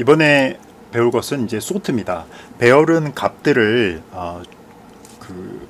이번에 배울 것은 이제 소트입니다. 배열은 값들을 어, 그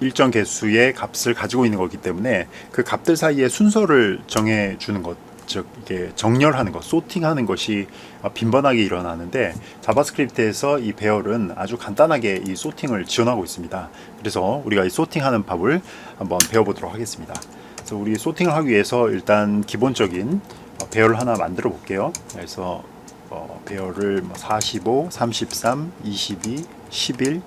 일정 개수의 값을 가지고 있는 거기 때문에 그 값들 사이에 순서를 정해 주는 것, 즉 이게 정렬하는 것, 소팅하는 것이 어, 빈번하게 일어나는데 자바스크립트에서 이 배열은 아주 간단하게 이 소팅을 지원하고 있습니다. 그래서 우리가 이 소팅하는 법을 한번 배워보도록 하겠습니다. 그래서 우리 소팅을 하기 위해서 일단 기본적인 어, 배열 하나 만들어 볼게요. 그래서 어, 배열을 뭐 45, 33, 22, 11,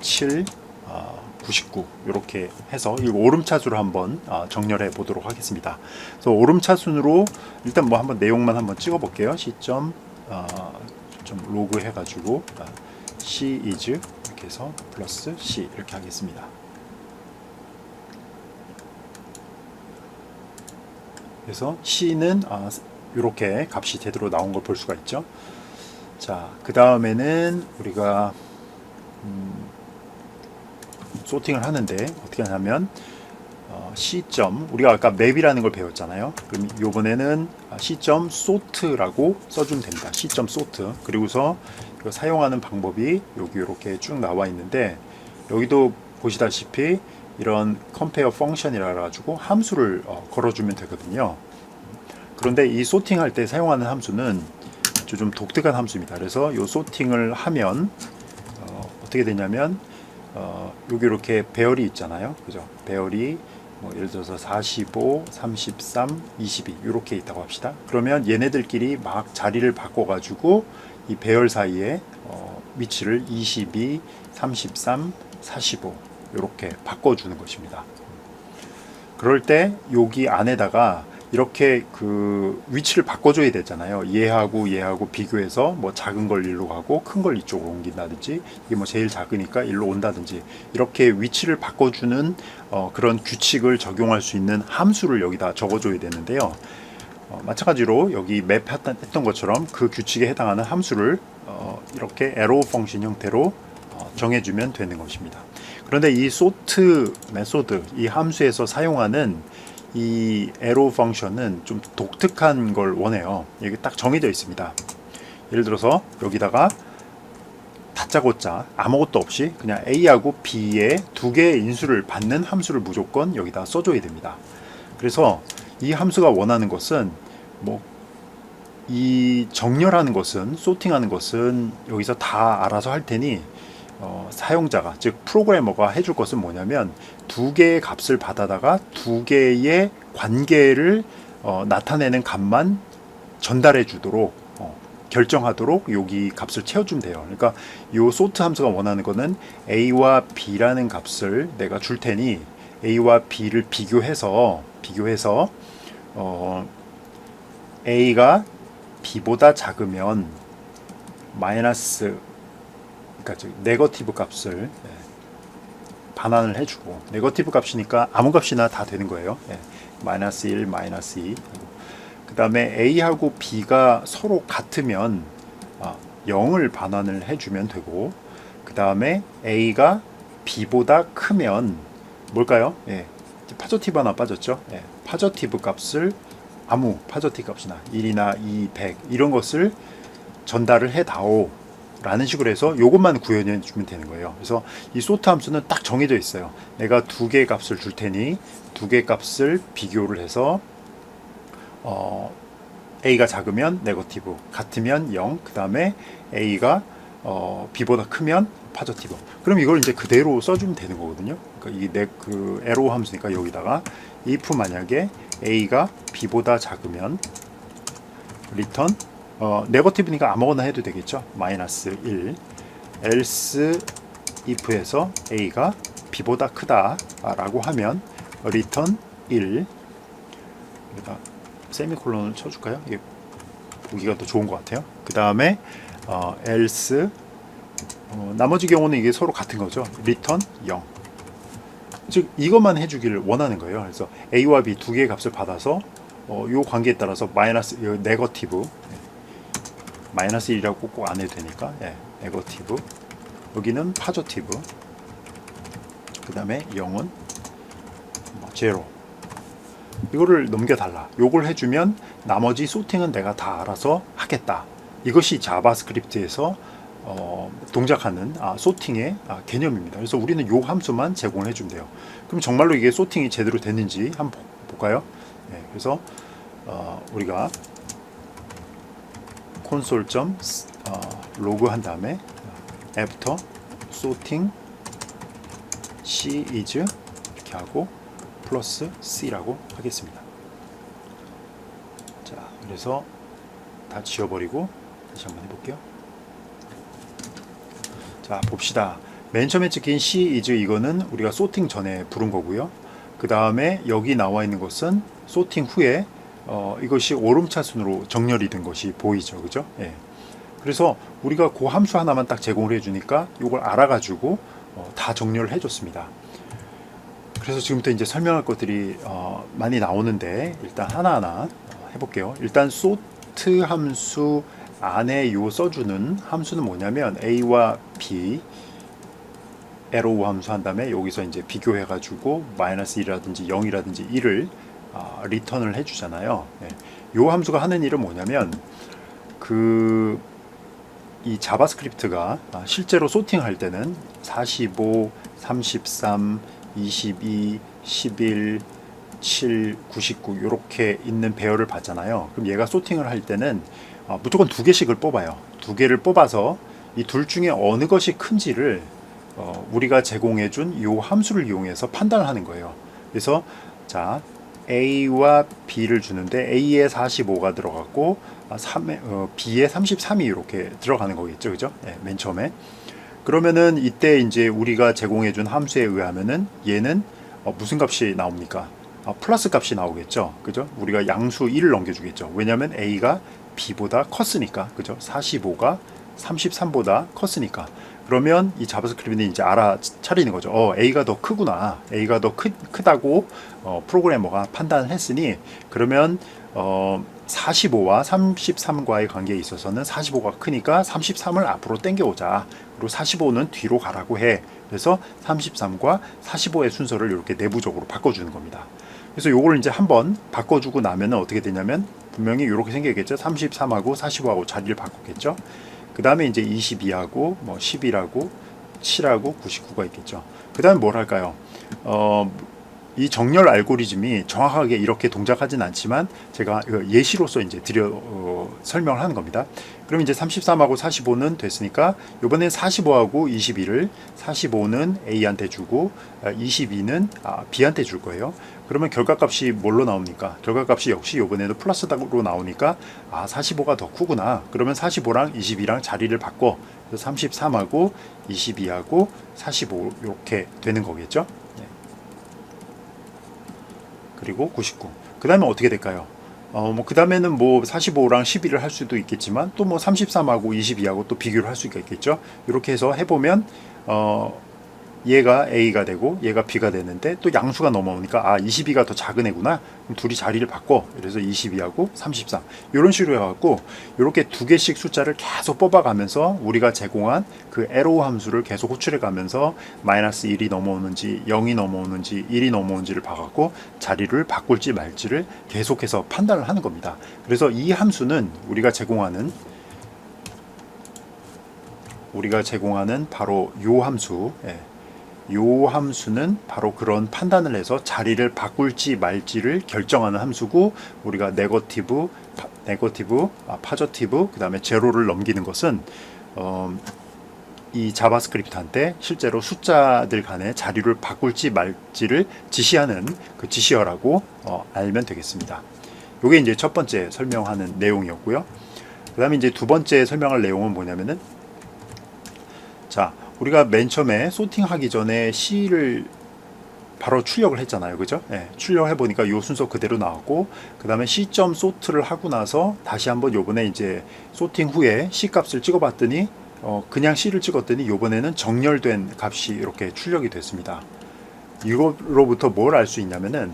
7, 어, 99 이렇게 해서 이 오름차순으로 한번 어, 정렬해 보도록 하겠습니다. 그래서 오름차순으로 일단 뭐 한번 내용만 한번 찍어 볼게요. 시점 어, 좀 로그 해가지고 어, C is 이렇게 해서 플러스 C 이렇게 하겠습니다. 그래서 C는 아, 이렇게 값이 제대로 나온 걸 볼 수가 있죠. 자, 그 다음에는 우리가 음, 소팅을 하는데 어떻게 하냐면 어, 시점 우리가 아까 맵이라는 걸 배웠잖아요. 그럼 이번에는 시점 소트라고 써주면 됩니다. 시점 소트 그리고서 사용하는 방법이 여기 이렇게 쭉 나와 있는데 여기도 보시다시피 이런 compare function이라 가지고 함수를 어, 걸어주면 되거든요. 그런데 이 소팅할 때 사용하는 함수는 좀 독특한 함수입니다. 그래서 이 소팅을 하면 어, 어떻게 되냐면 어, 여기 이렇게 배열이 있잖아요. 그죠? 배열이 뭐 예를 들어서 45, 33, 22 이렇게 있다고 합시다. 그러면 얘네들끼리 막 자리를 바꿔가지고 이 배열 사이에 어, 위치를 22, 33, 45 이렇게 바꿔주는 것입니다. 그럴 때 여기 안에다가 이렇게 그 위치를 바꿔줘야 되잖아요. 얘하고 얘하고 비교해서 뭐 작은 걸 일로 가고 큰 걸 이쪽으로 옮긴다든지 이게 뭐 제일 작으니까 일로 온다든지 이렇게 위치를 바꿔주는 어, 그런 규칙을 적용할 수 있는 함수를 여기다 적어줘야 되는데요. 어, 마찬가지로 여기 맵 했던 것처럼 그 규칙에 해당하는 함수를 어, 이렇게 arrow 펑션 형태로 어, 정해주면 되는 것입니다. 그런데 이 sort 메소드 이 함수에서 사용하는 이 arrow 펑션은 좀 독특한 걸 원해요. 여기 딱 정해져 있습니다. 예를 들어서 여기다가 다짜고짜 아무것도 없이 그냥 A하고 B의 두 개의 인수를 받는 함수를 무조건 여기다 써줘야 됩니다. 그래서 이 함수가 원하는 것은 뭐 이 정렬하는 것은 소팅하는 것은 여기서 다 알아서 할 테니 어, 사용자가 즉 프로그래머가 해줄 것은 뭐냐면 두 개의 값을 받아다가 두 개의 관계를 어, 나타내는 값만 전달해 주도록 어, 결정하도록 여기 값을 채워주면 돼요. 그러니까 이 소트 함수가 원하는 거는 a와 b라는 값을 내가 줄 테니 a와 b를 비교해서 비교해서 어, a가 b보다 작으면 마이너스 그러니까 저 네거티브 값을 예, 반환을 해주고 네거티브 값이니까 아무 값이나 다 되는 거예요. 예, 마이너스 1, 마이너스 2. 그 다음에 A하고 B가 서로 같으면 아, 0을 반환을 해주면 되고 그 다음에 A가 B보다 크면 뭘까요? 예, 파저티브 하나 빠졌죠. 예, 파저티브 값을 아무 파저티브 값이나 1이나 2, 100 이런 것을 전달을 해다오 라는 식으로 해서 요것만 구현해 주면 되는 거예요. 그래서 이 소트 함수는 딱 정해져 있어요. 내가 두 개의 값을 줄 테니 두 개의 값을 비교를 해서 어, a가 작으면 네거티브, 같으면 0, 그 다음에 a가 어, b보다 크면 파저티브. 그럼 이걸 이제 그대로 써주면 되는 거거든요. 그러니까 이내그 에로 함수니까 여기다가 if 만약에 a가 b보다 작으면 리턴 어, 네거티브니까 아무거나 해도 되겠죠. 마이너스 1 else if에서 a가 b보다 크다라고 하면 return 1 여기다 세미콜론을 쳐줄까요? 이게 보기가 더 좋은 것 같아요. 그 다음에 어, else 어, 나머지 경우는 이게 서로 같은 거죠. return 0 즉 이것만 해주기를 원하는 거예요. 그래서 a와 b 두 개의 값을 받아서 어, 요 관계에 따라서 마이너스 요 네거티브 마이너스 1이라고 꼭 안 해도 되니까 예, 네거티브 여기는 파저티브 그 다음에 0은 뭐 제로 이거를 넘겨달라 요걸 해주면 나머지 소팅은 내가 다 알아서 하겠다 이것이 자바스크립트에서 어, 동작하는 아, 소팅의 아, 개념입니다. 그래서 우리는 요 함수만 제공을 해주면 돼요. 그럼 정말로 이게 소팅이 제대로 됐는지 한번 보- 볼까요? 네, 그래서 어, 우리가 콘솔 점 어, 로그 한 다음에 애프터 sorting c is 이렇게 하고 플러스 c라고 하겠습니다. 자, 그래서 다 지워버리고 다시 한번 해볼게요. 자, 봅시다. 맨 처음에 찍힌 C is 이거는 우리가 소팅 전에 부른 거고요. 그 다음에 여기 나와 있는 것은 소팅 후에 어, 이것이 오름차순으로 정렬이 된 것이 보이죠, 그죠? 예. 그래서 우리가 그 함수 하나만 딱 제공을 해주니까 이걸 알아가지고 어, 다 정렬을 해줬습니다. 그래서 지금부터 이제 설명할 것들이 어, 많이 나오는데 일단 하나하나 어, 해볼게요. 일단 소트 함수 안에 요 써주는 함수는 뭐냐면 a와 b arrow 함수 한 다음에 여기서 이제 비교해가지고 마이너스 1이라든지 0이라든지 1을 아, 리턴을 해주잖아요. 네. 요 함수가 하는 일은 뭐냐면 그 이 자바스크립트가 아, 실제로 소팅할 때는 45, 33, 22, 11, 7, 99 이렇게 있는 배열을 받잖아요. 그럼 얘가 소팅을 할 때는 아, 무조건 두 개씩을 뽑아요. 두 개를 뽑아서 이 둘 중에 어느 것이 큰지를 어, 우리가 제공해준 이 함수를 이용해서 판단을 하는 거예요. 그래서 자 A와 B를 주는데 A에 45가 들어갔고 아, 3에, 어, B에 33이 이렇게 들어가는 거겠죠, 그죠? 네, 맨 처음에. 그러면은 이때 이제 우리가 제공해준 함수에 의하면은 얘는 어, 무슨 값이 나옵니까? 아, 플러스 값이 나오겠죠, 그죠? 우리가 양수 1을 넘겨주겠죠. 왜냐하면 A가 B보다 컸으니까, 그죠? 45가 33보다 컸으니까. 그러면 이 자바스크립트는 이제 알아차리는 거죠. 어, A가 더 크구나. A가 더 크, 크다고 어, 프로그래머가 판단을 했으니 그러면 어, 45와 33과의 관계에 있어서는 45가 크니까 33을 앞으로 당겨오자. 그리고 45는 뒤로 가라고 해. 그래서 33과 45의 순서를 이렇게 내부적으로 바꿔주는 겁니다. 그래서 요걸 이제 한번 바꿔주고 나면은 어떻게 되냐면 분명히 이렇게 생기겠죠. 33하고 45하고 자리를 바꾸겠죠. 그 다음에 이제 22하고 뭐 10이라고 7하고 99가 있겠죠. 그 다음에 뭘 할까요? 어, 이 정렬 알고리즘이 정확하게 이렇게 동작하진 않지만 제가 이거 예시로서 이제 드려 어, 설명을 하는 겁니다. 그럼 이제 33하고 45는 됐으니까 이번엔 45하고 22를 45는 A한테 주고 22는 아, B한테 줄 거예요. 그러면 결과값이 뭘로 나옵니까? 결과값이 역시 이번에도 플러스로 나오니까 아 45가 더 크구나. 그러면 45랑 22랑 자리를 바꿔. 그래서 33하고 22하고 45 이렇게 되는 거겠죠? 네. 그리고 99. 그 다음에 어떻게 될까요? 어, 뭐, 그 다음에는 뭐 45랑 12를 할 수도 있겠지만 또 뭐 33하고 22하고 또 비교를 할수 있겠죠. 이렇게 해서 해보면, 어, 얘가 A가 되고 얘가 B가 되는데 또 양수가 넘어오니까 아 22가 더 작은 애구나. 그럼 둘이 자리를 바꿔. 그래서 22하고 33 이런 식으로 해갖고 이렇게 두 개씩 숫자를 계속 뽑아가면서 우리가 제공한 그 에로 함수를 계속 호출해 가면서 마이너스 1이 넘어오는지 0이 넘어오는지 1이 넘어오는지를 봐갖고 자리를 바꿀지 말지를 계속해서 판단을 하는 겁니다. 그래서 이 함수는 우리가 제공하는 우리가 제공하는 바로 요 함수 예. 요 함수는 바로 그런 판단을 해서 자리를 바꿀지 말지를 결정하는 함수고 우리가 네거티브, 파, 네거티브, 아, 파저티브, 그 다음에 제로를 넘기는 것은 어, 이 자바스크립트한테 실제로 숫자들 간의 자리를 바꿀지 말지를 지시하는 그 지시어라고 어, 알면 되겠습니다. 요게 이제 첫 번째 설명하는 내용이었고요. 그 다음에 이제 두 번째 설명할 내용은 뭐냐면은 자, 우리가 맨 처음에 소팅하기 전에 C를 바로 출력을 했잖아요. 그죠? 예, 출력해 보니까 이 순서 그대로 나왔고 그다음에 C.점 소트를 하고 나서 다시 한번 요번에 이제 소팅 후에 C 값을 찍어 봤더니 어, 그냥 C를 찍었더니 요번에는 정렬된 값이 이렇게 출력이 됐습니다. 이거로부터 뭘 알 수 있냐면은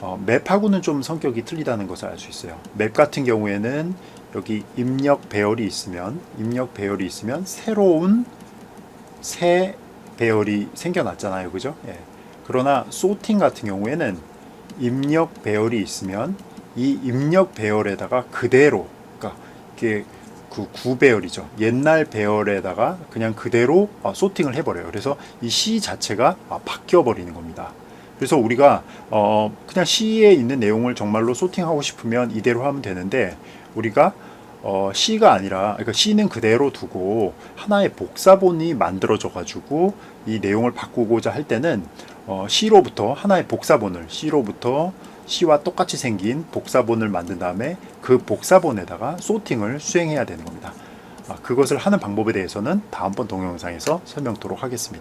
어, 맵하고는 좀 성격이 틀리다는 것을 알 수 있어요. 맵 같은 경우에는 여기 입력 배열이 있으면 입력 배열이 있으면 새로운 새 배열이 생겨났잖아요. 그죠? 예. 그러나 소팅 같은 경우에는 입력 배열이 있으면 이 입력 배열에다가 그대로 그러니까 그 구배열이죠. 옛날 배열에다가 그냥 그대로 어, 소팅을 해버려요. 그래서 이 C 자체가 아, 바뀌어 버리는 겁니다. 그래서 우리가 어, 그냥 C에 있는 내용을 정말로 소팅하고 싶으면 이대로 하면 되는데 우리가 어, C가 아니라 그러니까 C는 그대로 두고 하나의 복사본이 만들어져 가지고 이 내용을 바꾸고자 할 때는 어, C로부터 하나의 복사본을 C로부터 C와 똑같이 생긴 복사본을 만든 다음에 그 복사본에다가 소팅을 수행해야 되는 겁니다. 아, 그것을 하는 방법에 대해서는 다음번 동영상에서 설명토록 하겠습니다.